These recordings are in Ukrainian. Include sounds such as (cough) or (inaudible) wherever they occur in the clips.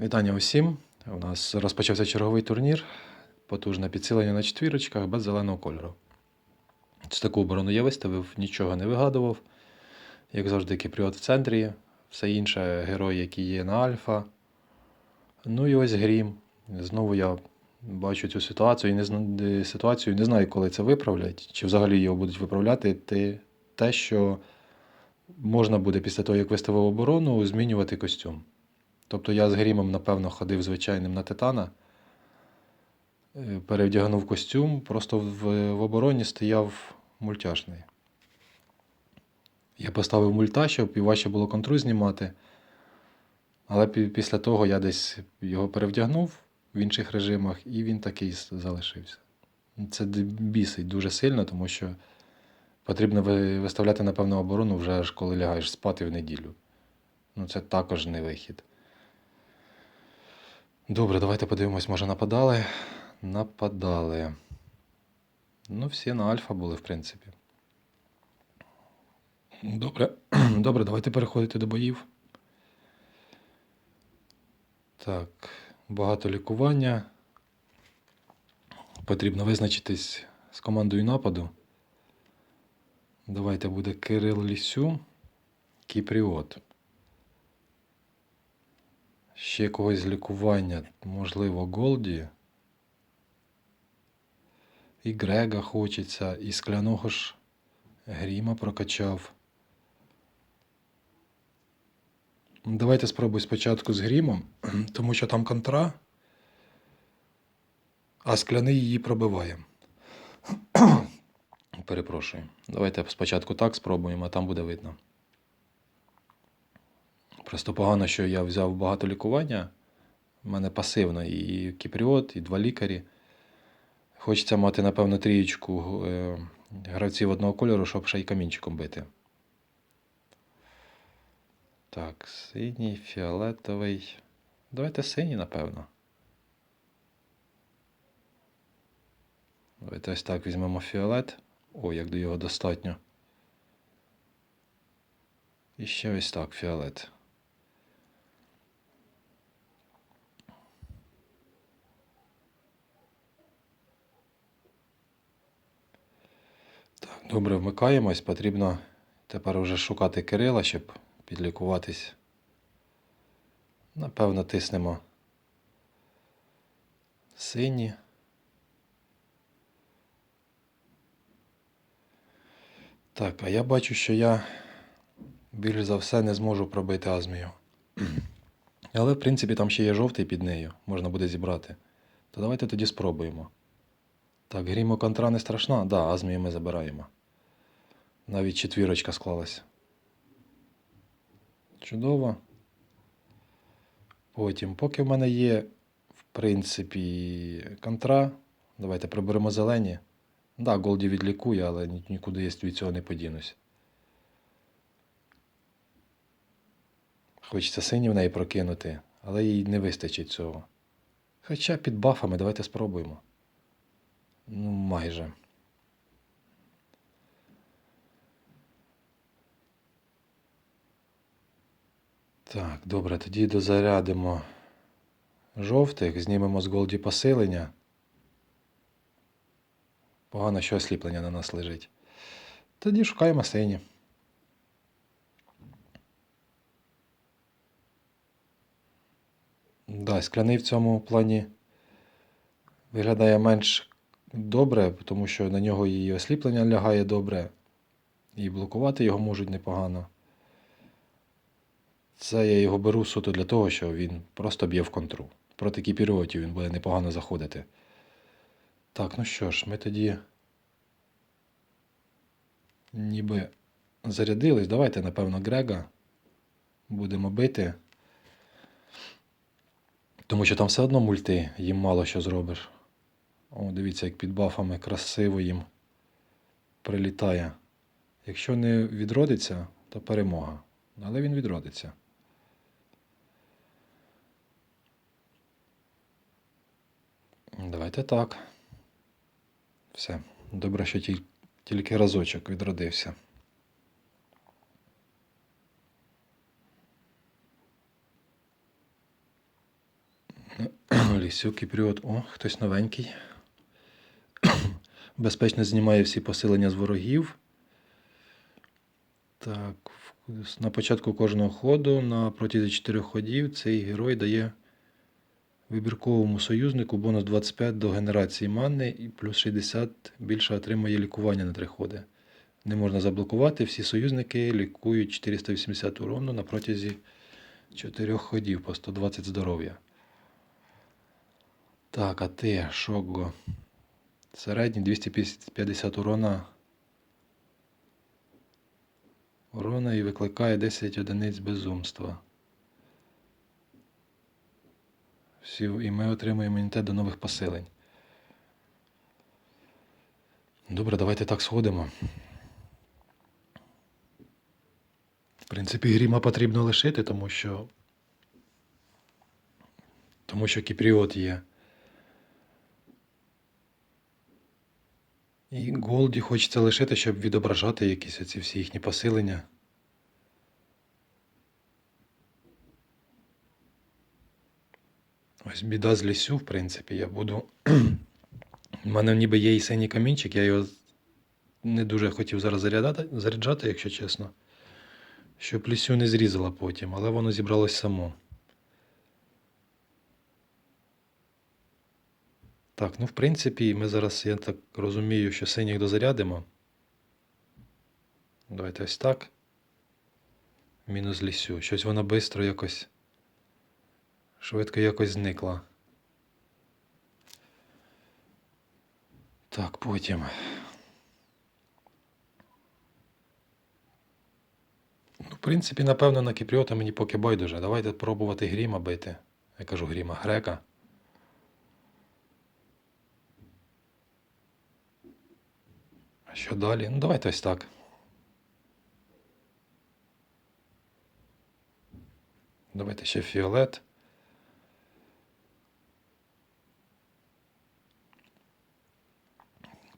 Вітання усім. У нас розпочався черговий турнір. Потужне підсилення на четвірочках без зеленого кольору. Цю таку оборону я виставив, нічого не вигадував. Як завжди, Кіпріот в центрі, все інше герої, які є на Альфа. Ну і ось Грім. Знову я бачу цю ситуацію і не, зна- ситуацію, не знаю, коли це виправлять, чи взагалі його будуть виправляти. Те, що можна буде після того, як виставив оборону, змінювати костюм. Тобто я з грімом, напевно, ходив звичайним на титана, е, перевдягнув костюм, просто в, в обороні стояв мультяшний. Я поставив мульта, щоб і важче було контру знімати. Але після того я десь його перевдягнув в інших режимах, і він такий залишився. Це бісить дуже сильно, тому що потрібно виставляти, напевно, оборону вже аж коли лягаєш спати в неділю. Ну, це також не вихід. Добре, давайте подивимось, може нападали. Нападали. Ну, всі на альфа були, в принципі. Добре. (clears throat) Добре, давайте переходити до боїв. Так, багато лікування. Потрібно визначитись з командою нападу. Давайте буде Кирил Лісю, Кіпріот. Ще когось лікування, можливо, Голді. І Грега хочеться, і скляного ж Гріма прокачав. Давайте спробуй спочатку з Грімом, (clears throat) тому що там контра, а скляний її пробиває. (clears throat) Перепрошую. Давайте спочатку так спробуємо, а там буде видно. Просто погано, що я взяв багато лікування. У мене пасивно і кіпріот, і два лікарі. Хочеться мати, напевно, трієчку е, гравців одного кольору, щоб ще й камінчиком бити. Так, синій, фіолетовий. Давайте синій, напевно. Давайте ось так візьмемо фіолет. О, як до його достатньо. І ще ось так, фіолет. Так, добре, вмикаємось. Потрібно тепер вже шукати Кирила, щоб підлікуватись. Напевно, тиснемо сині. Так, а я бачу, що я більш за все не зможу пробити азмію. (clears throat) Але, в принципі, там ще є жовтий під нею, можна буде зібрати. То давайте тоді спробуємо. Так, грімо контра не страшна, да, азмію ми забираємо. Навіть четвірочка склалась. Чудово. Потім, поки в мене є, в принципі, контра, давайте приберемо зелені. Да, Голді відлікує, але нікуди я від цього не подінусь. Хочеться синій в неї прокинути, але їй не вистачить цього. Хоча під бафами давайте спробуємо. Ну, майже. Так, добре, тоді дозарядимо жовтих, знімемо з Голді посилення. Погано, що осліплення на нас лежить. Тоді шукаємо сині. Да, скляний в цьому плані виглядає менш добре, тому що на нього і осліплення лягає добре, і блокувати його можуть непогано. Це я його беру суто для того, що він просто б'є в контру. Проти кіпіріотів він буде непогано заходити. Так, ну що ж, ми тоді ніби зарядились. Давайте, напевно, Грега будемо бити. Тому що там все одно мульти, їм мало що зробиш. О, дивіться, як під бафами красиво їм прилітає. Якщо не відродиться, то перемога. Але він відродиться. Давайте так. Все. Добре, що тільки разочок відродився. (clears throat) Лісю, кіпріот. О, хтось новенький. (clears throat) Безпечно знімає всі посилення з ворогів. Так, на початку кожного ходу, на протязі 4 ходів, цей герой дає вибірковому союзнику бонус 25 до генерації мани і плюс 60 більше отримує лікування на 3 ходи. Не можна заблокувати. Всі союзники лікують 480 урону на протязі 4 ходів по 120 здоров'я. Так, а ти, Шогго. Середній 250 урона. Урона і викликає 10 одиниць безумства. Всі, і ми отримуємо імунітет до нових посилень. Добре, давайте так сходимо. В принципі, гріма потрібно лишити, тому що. Тому що кіпріот є. І Голді хочеться лишити, щоб відображати якісь оці всі їхні посилення. Ось біда з лісю, в принципі, я буду. (clears throat) У мене ніби є і синій камінчик, я його не дуже хотів зараз заряджати, заряджати, якщо чесно. Щоб лісю не зрізала потім, але воно зібралось само. Так, ну в принципі, ми зараз, я так розумію, що синіх дозарядимо. Давайте ось так. Мінус лісю. Щось воно швидко якось. Швидко якось зникла. Так, потім. Ну, в принципі, напевно, на Кіпріота мені поки байдуже. Давайте пробувати гріма бити. Я кажу гріма, грека. А що далі? Ну, давайте ось так. Давайте ще фіолет.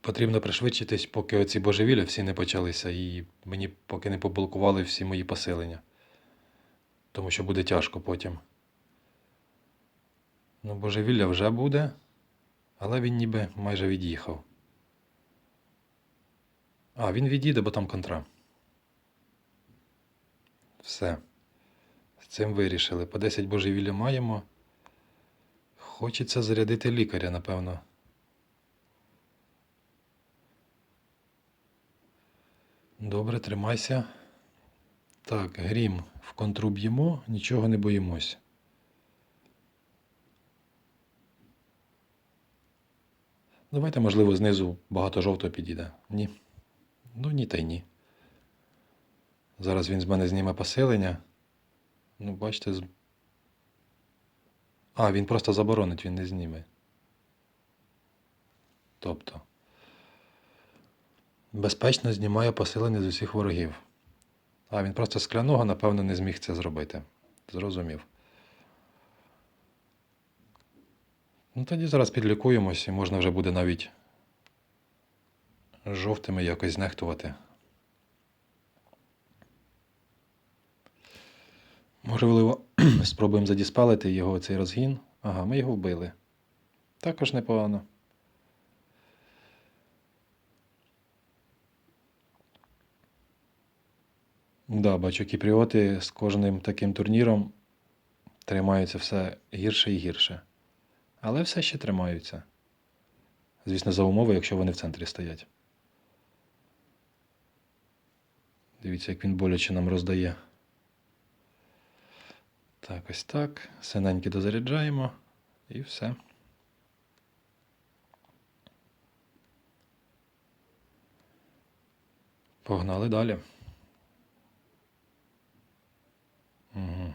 Потрібно пришвидшитись, поки оці божевілля всі не почалися, і мені поки не поблокували всі мої посилення. Тому що буде тяжко потім. Ну, божевілля вже буде, але він ніби майже від'їхав. А, він відійде, бо там контра. Все. З цим вирішили. По 10 божевілля маємо. Хочеться зарядити лікаря, напевно. Добре, тримайся. Так, грім в контру б'ємо, нічого не боїмось. Давайте, можливо, знизу багато жовтого підійде. Ні. Ну, ні та й ні. Зараз він з мене зніме посилення. Ну, бачите, з... А, він просто заборонить, він не зніме. Тобто. Безпечно знімає посилення з усіх ворогів. А він просто скляного, напевно, не зміг це зробити. Зрозумів. Ну тоді зараз підлікуємось і можна вже буде навіть жовтими якось знехтувати. Можливо, (clears throat) спробуємо задіспалити його цей розгін. Ага, ми його вбили. Також непогано. Да, бачу, кіпріоти з кожним таким турніром тримаються все гірше і гірше. Але все ще тримаються. Звісно, за умови, якщо вони в центрі стоять. Дивіться, як він боляче нам роздає. Так, ось так. Синенькі дозаряджаємо і все. Погнали далі. Угу.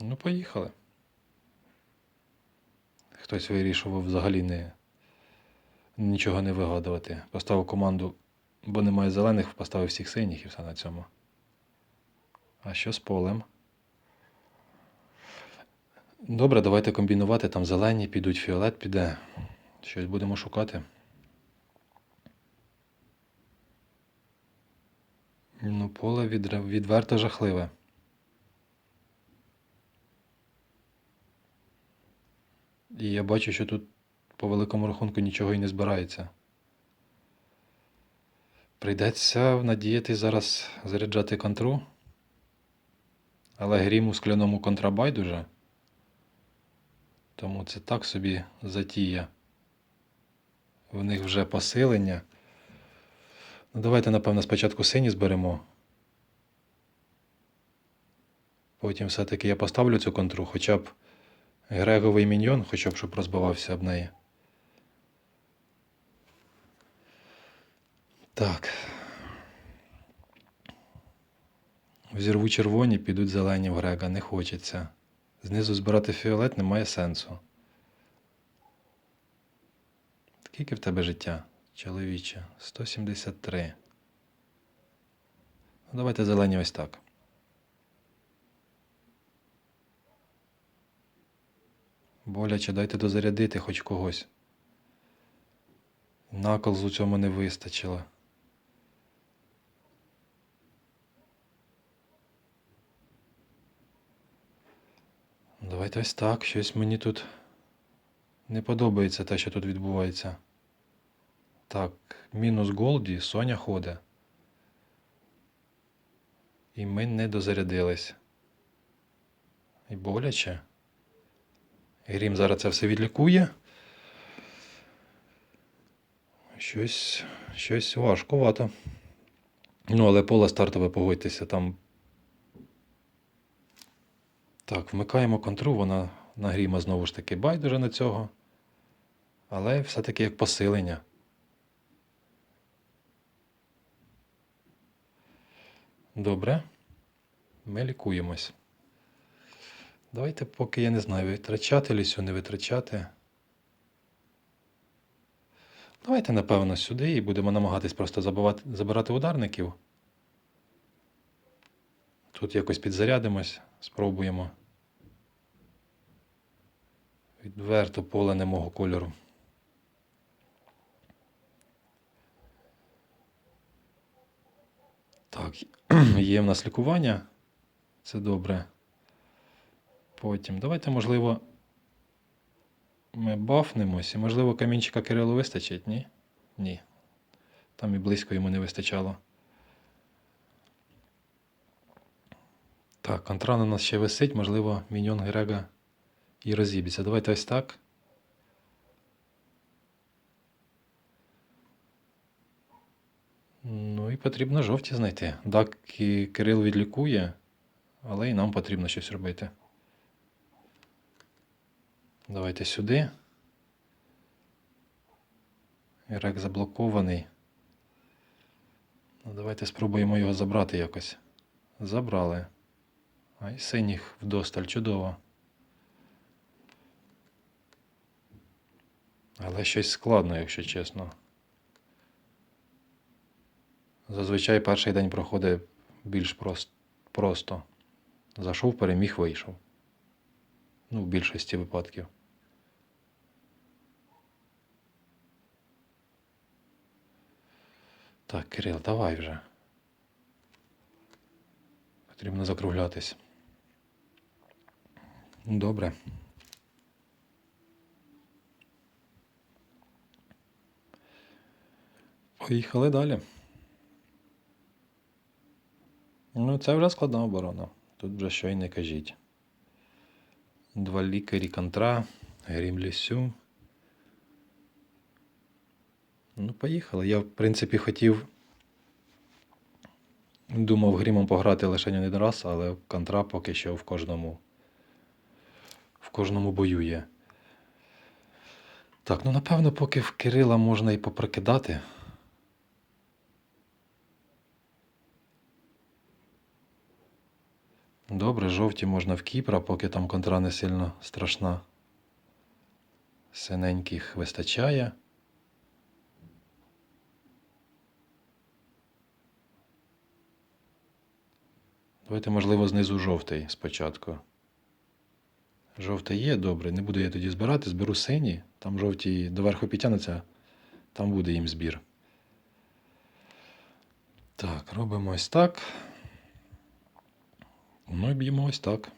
Ну, поїхали. Хтось вирішував взагалі не, нічого не вигадувати. Поставив команду, бо немає зелених, поставив всіх синіх і все на цьому. А що з полем? Добре, давайте комбінувати. Там зелені підуть, фіолет піде. Щось будемо шукати. Ну, поле відверто жахливе. І я бачу, що тут по великому рахунку нічого і не збирається. Прийдеться надіяти зараз заряджати контру. Але грім у скляному контрабайдуже. Тому це так собі затія. В них вже посилення. Ну, давайте, напевно, спочатку сині зберемо. Потім все-таки я поставлю цю контру, хоча б Греговий міньйон, хоча б щоб розбивався об неї. Так. Взірву червоні, підуть зелені в Грега, не хочеться. Знизу збирати фіолет немає сенсу. Скільки в тебе життя, чоловіче? 173. Ну, давайте зелені ось так. Боляче, дайте дозарядити хоч когось. Наколзу цьому не вистачило. Давайте ось так. Щось мені тут не подобається те, що тут відбувається. Так, мінус Голді, Соня ходить. І ми не дозарядились. І боляче. Грім зараз це все відлікує. Щось, щось важкувато. Ну, але поле стартове погодьтеся там. Так, вмикаємо контру, вона на гріма знову ж таки байдуже на цього. Але все-таки як посилення. Добре. Ми лікуємось. Давайте, поки я не знаю, витрачати лісю, не витрачати. Давайте, напевно, сюди і будемо намагатись просто забивати, забирати ударників. Тут якось підзарядимось, спробуємо. Відверто поле не мого кольору. Так, (clears throat) є в нас лікування. Це добре. Потім. Давайте, можливо, ми бафнемось і, можливо, камінчика Кирилу вистачить, ні? Ні. Там і близько йому не вистачало. Так, контран у нас ще висить, можливо, міньон Грега і розіб'ється. Давайте ось так. Ну і потрібно жовті знайти. Так і Кирил відлікує, але і нам потрібно щось робити. Давайте сюди. Ірек заблокований. Ну, давайте спробуємо його забрати якось. Забрали. А і синіх вдосталь чудово. Але щось складно, якщо чесно. Зазвичай перший день проходить більш просто. Зайшов, переміг, вийшов. Ну, в більшості випадків. Так, Кирил, давай вже. Потрібно закруглятись. Добре. Поїхали далі. Ну, це вже складна оборона. Тут вже що й не кажіть. Два лікарі контра, грім лісю. Ну, поїхали. Я, в принципі, хотів. Думав грімом пограти лише не один раз, але контра поки що в кожному. В кожному бою є. Так, ну напевно, поки в Кирила можна і поприкидати. Добре, жовті можна в Кіпра, поки там контра не сильно страшна. Синеньких вистачає. Давайте, можливо, знизу жовтий спочатку. Жовтий є, добре. Не буду я тоді збирати, зберу синій. Там жовті доверху підтягнуться, там буде їм збір. Так, робимо ось так. Ми б'ємо ось так.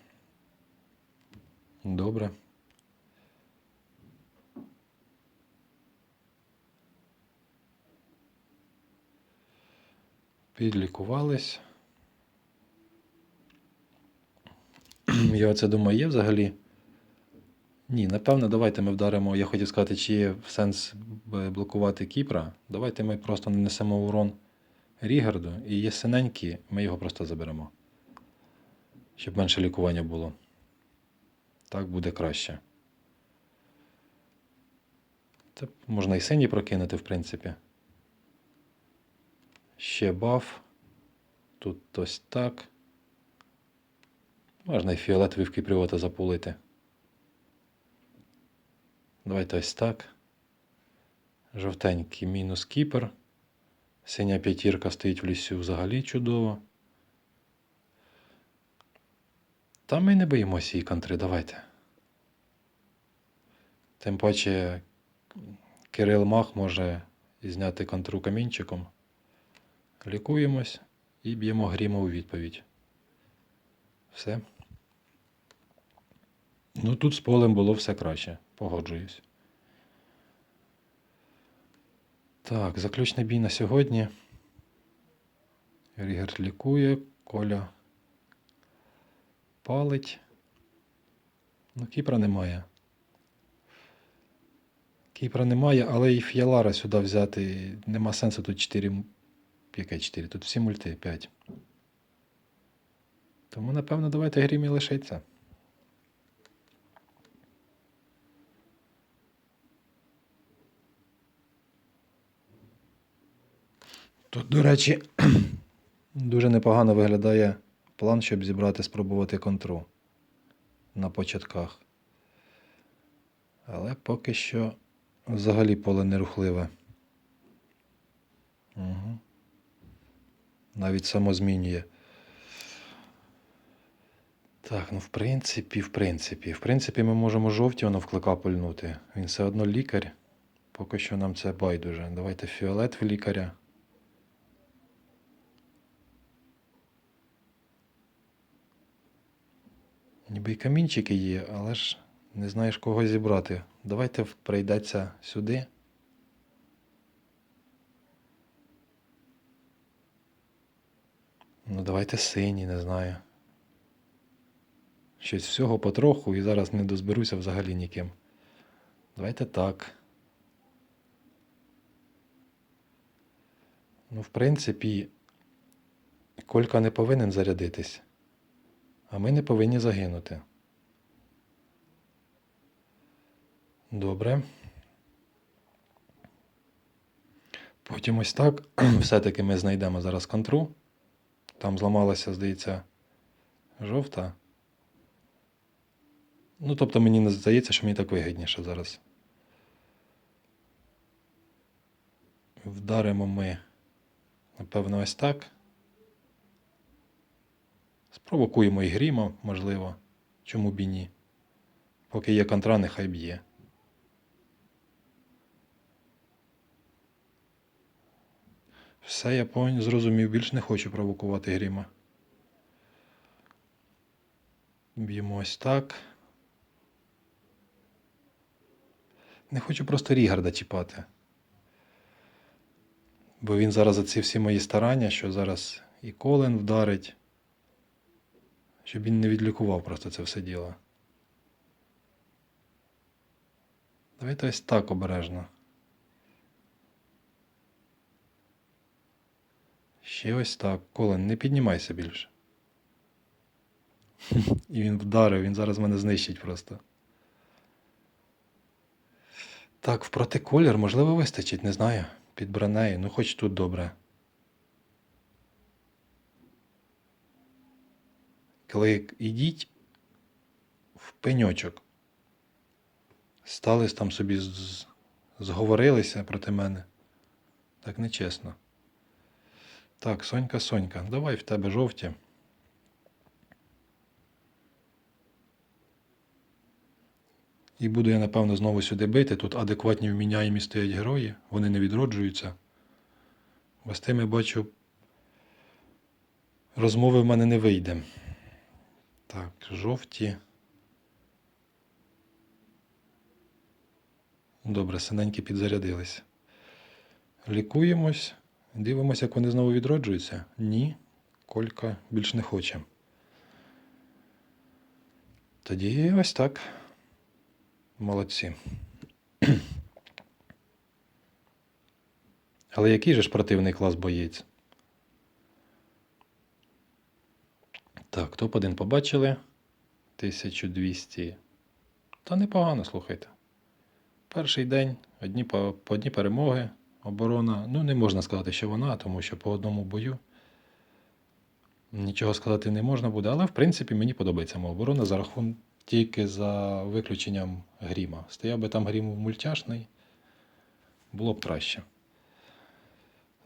Добре. Підлікувались. (clears throat) Я оце думаю, є взагалі. Ні, напевно, давайте ми вдаримо, я хотів сказати, чи є сенс е, блокувати Кіпра. Давайте ми просто нанесемо урон Рігарду і є ми його просто заберемо. Щоб менше лікування було. Так буде краще. Це можна і синій прокинути, в принципі. Ще баф. Тут ось так. Можна і фіолетовий в кіпріота запулити. Давайте ось так. Жовтенький мінус кіпер. Синя п'ятірка стоїть в лісі взагалі чудово. Та ми не боїмося її контри, давайте. Тим паче Кирил Мах може зняти контру камінчиком. Лікуємось і б'ємо гріма у відповідь. Все. Ну тут з полем було все краще, погоджуюсь. Так, заключний бій на сьогодні. Рігер лікує, Коля палить. Ну, Кіпра немає. Кіпра немає, але і Фіалара сюди взяти. Нема сенсу тут 4. Яке 4? Тут всі мульти 5. Тому, напевно, давайте грімі лишиться. Тут, до речі, (clears throat) дуже непогано виглядає план, щоб зібрати, спробувати контру на початках. Але поки що взагалі поле нерухливе. Угу. Навіть само змінює. Так, ну в принципі, в принципі. В принципі, ми можемо жовті воно вклика пульнути. Він все одно лікар. Поки що нам це байдуже. Давайте фіолет в лікаря. Ніби й камінчики є, але ж не знаєш кого зібрати. Давайте прийдеться сюди. Ну, давайте синій, не знаю. Щось всього потроху і зараз не дозберуся взагалі ніким. Давайте так. Ну, в принципі, Колька не повинен зарядитись, а ми не повинні загинути. Добре. Потім ось так. (clears throat) Все-таки ми знайдемо зараз контру. Там зламалася, здається, жовта. Ну, тобто мені не здається, що мені так вигідніше зараз. Вдаримо ми, напевно, ось так. Спровокуємо і гріма, можливо. Чому б і ні? Поки є контра, нехай б'є. Все, я пон- зрозумів, більш не хочу провокувати гріма. Б'ємо ось так. Не хочу просто Рігарда чіпати. Бо він зараз за ці всі мої старання, що зараз і Колен вдарить, щоб він не відлікував просто це все діло. Давайте ось так обережно. Ще ось так. Колен, не піднімайся більше. (laughs) І він вдарив, він зараз мене знищить просто. Так, в протиколір, можливо, вистачить, не знаю. Під бронею, ну хоч тут добре. Коли ідіть в пеньочок. Стали там собі зговорилися проти мене. Так нечесно. Так, Сонька, Сонька, давай в тебе жовті. І буду я, напевно, знову сюди бити. Тут адекватні вміняємі стоять герої, вони не відроджуються. Бо з тими бачу, розмови в мене не вийде. Так, жовті. Добре, синенькі підзарядились. Лікуємось. Дивимося, як вони знову відроджуються. Ні, Колька більш не хоче. Тоді ось так. Молодці. (clears throat) Але який же ж противний клас боєць? Так, топ-1 побачили. 1200. Та непогано, слухайте. Перший день, одні по, одні перемоги, оборона. Ну, не можна сказати, що вона, тому що по одному бою нічого сказати не можна буде. Але, в принципі, мені подобається оборона за рахунок тільки за виключенням гріма. Стояв би там грім мультяшний, було б краще.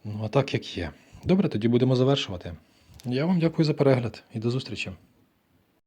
Ну, а так як є. Добре, тоді будемо завершувати. Я вам дякую за перегляд і до зустрічі.